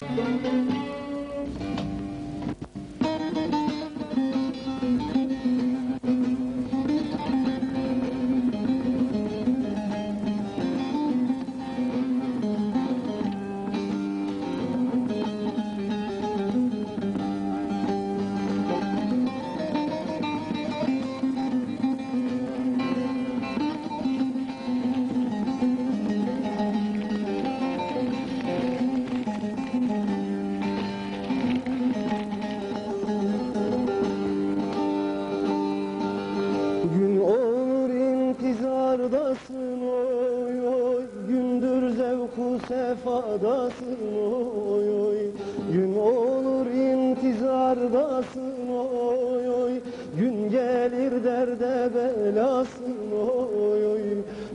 Gün intizardasın oy oy. Gündür zevku sefadasın oy oy. Gün olur intizardasın oy oy. Gün gelir derde belasın oy oy.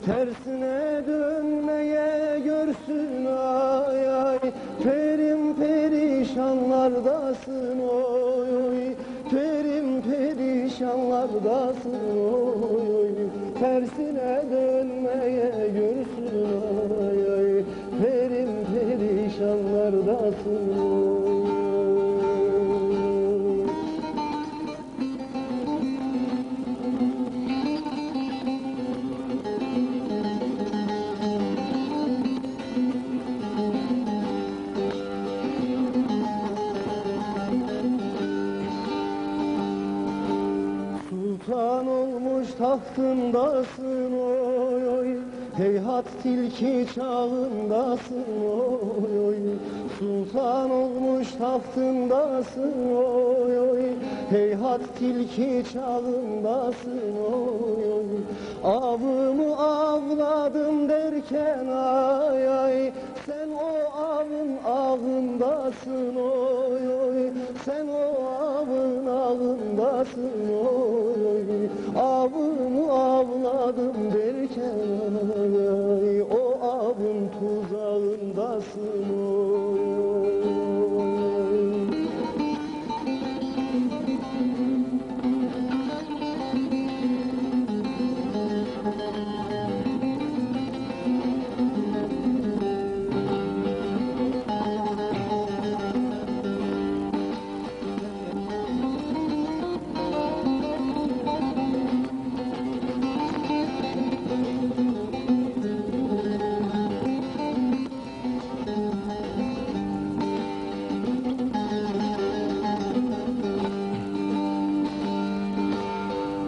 Tersine dönmeye görsün ay ay. Perim perişanlardasın oy oy. Perim perişanlardasın oy Tersine dönmeye tahtındasın oy oy. Heyhat tilki çağındasın oy oy. Sultan olmuş tahtındasın oy oy. Heyhat tilki çağındasın oy oy. Avımı avladım derken ay Yeah.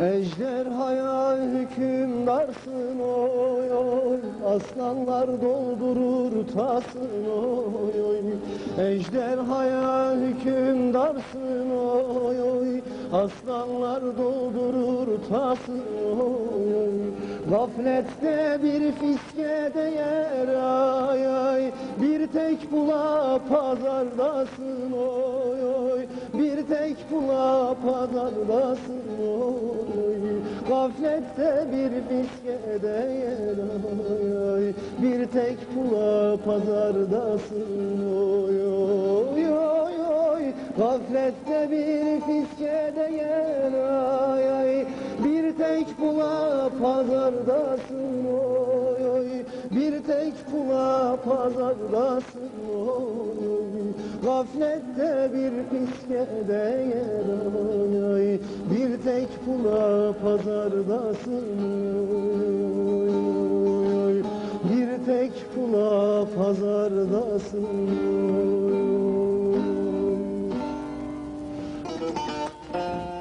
Ejderhaya hükümdarsın oy oy. Aslanlar doldurur tasın oy oy. Ejderhaya hükümdarsın oy oy. Aslanlar doldurur tasın oy oy Gaflette bir fiske değer ay ay. Bir tek bula pazardasın oy oy. Bir tek bula pazardasın oy. Gaflette bir fiske değer ay ay. Bir tek bula pazardasın oy oy oy oy. Gaflette bir fiske değer ay ay tek bula pazardasın oy oy. Bir tek bula pazardasın oy oy. Gaflette bir piskede yer oy oy. Bir tek bula pazardasın oy oy. Oy Bir tek bula pazardasın oy oy. Thank you.